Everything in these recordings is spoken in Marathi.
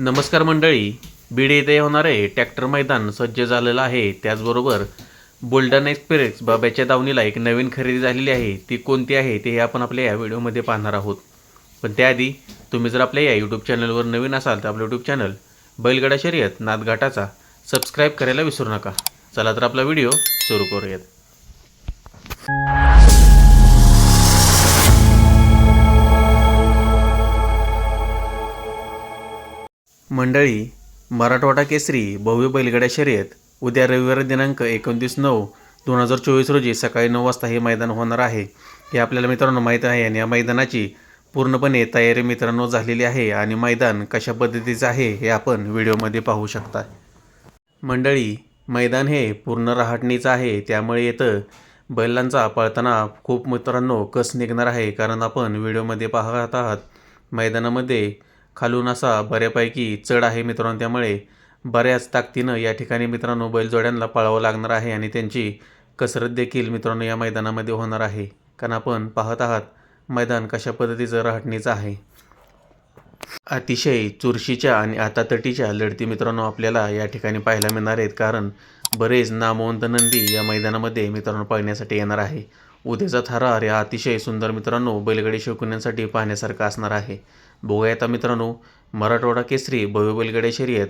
नमस्कार मंडळी. बीड येथे होणारे ट्रॅक्टर मैदान सज्ज झालेलं आहे. त्याचबरोबर बुलढाणा एक्सप्रेस बाब्याच्या दावणीला एक नवीन खरेदी झालेली आहे. ती कोणती आहे ते आपण आपल्या या व्हिडिओमध्ये पाहणार आहोत. पण त्याआधी तुम्ही जर आपल्या या यूट्यूब चॅनलवर नवीन असाल तर आपलं यूट्यूब चॅनल बैलगडा शर्यत नादघाटाचा सबस्क्राईब करायला विसरू नका. चला तर आपला व्हिडिओ सुरू करूयात. मंडळी मराठवाडा केसरी भव्य बैलगाड्या शर्यत उद्या रविवार दिनांक एकोणतीस नऊ दोन हजार चोवीस रोजी सकाळी नऊ वाजता हे मैदान होणार आहे. हे आपल्याला मित्रांनो माहीत आहे आणि या मैदानाची पूर्णपणे तयारी मित्रांनो झालेली आहे आणि मैदान कशा पद्धतीचं आहे हे आपण व्हिडिओमध्ये पाहू शकता. मंडळी मैदान हे पूर्ण रहाटणीचं आहे. त्यामुळे येतं बैलांचा पळताना खूप मित्रांनो कस निघणार आहे कारण आपण व्हिडिओमध्ये पाहत आहात. मैदानामध्ये खालून असा बऱ्यापैकी चढ आहे मित्रांनो. त्यामुळे बऱ्याच ताकदीनं या ठिकाणी मित्रांनो बैलजोड्यांना पळावं लागणार आहे आणि त्यांची कसरत देखील मित्रांनो या मैदानामध्ये होणार आहे. कारण आपण पाहत आहात मैदान कशा पद्धतीचं रहाटणीचं आहे. अतिशय चुरशीच्या आणि आतातटीच्या लढती मित्रांनो आपल्याला या ठिकाणी पाहायला मिळणार आहेत. कारण बरेच नामवंत नंदी या मैदानामध्ये मित्रांनो पाहण्यासाठी येणार आहे. उद्याचा थरार या अतिशय सुंदर मित्रांनो बैलगाडी शौकीनांसाठी पाहण्यासारखा असणार आहे. बघूया आता मित्रांनो मराठवाडा केसरी भव्य बैलगाडी शर्यत.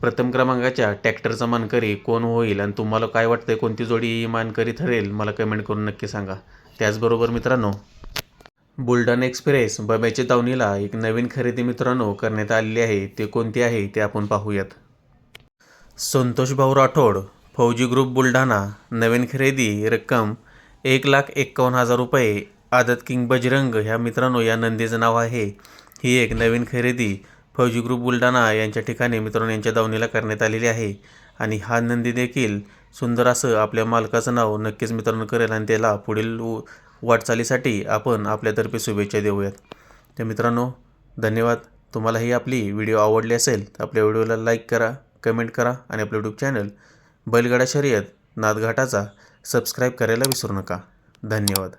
प्रथम क्रमांकाच्या ट्रॅक्टरचा मानकरी कोण होईल आणि तुम्हाला काय वाटतंय कोणती जोडी ही मानकरी ठरेल मला कमेंट करून नक्की सांगा. त्याचबरोबर मित्रांनो बुलढाणा एक्सप्रेस बब्याच्या दावणीला एक नवीन खरेदी मित्रांनो करण्यात आलेली आहे. ते कोणती आहे ते आपण पाहूयात. संतोष भाऊ राठोड फौजी ग्रुप बुलढाणा नवीन खरेदी रक्कम एक लाख एक्कावन्न हजार रुपये आदत किंग बजरंग ह्या मित्रांनो या नंदीचं नाव आहे. ही एक नवीन खरेदी फौजी ग्रुप बुलढाणा यांच्या ठिकाणी मित्रांनो यांच्या दावणीला करण्यात आलेली आहे. आणि हा नंदी देखील सुंदर असं आपल्या मालकाचं नाव नक्कीच मित्रांनो करेल आणि त्याला पुढील वाटचालीसाठी आपण आपल्यातर्फे शुभेच्छा देऊयात. तर मित्रांनो धन्यवाद. तुम्हाला ही आपली व्हिडिओ आवडली असेल तर आपल्या व्हिडिओला लाईक करा. कमेंट करा आणि आपलं यूट्यूब चॅनल बैलगाडा शर्यत नादघाटाचा सबस्क्राईब करायला विसरू नका. धन्यवाद.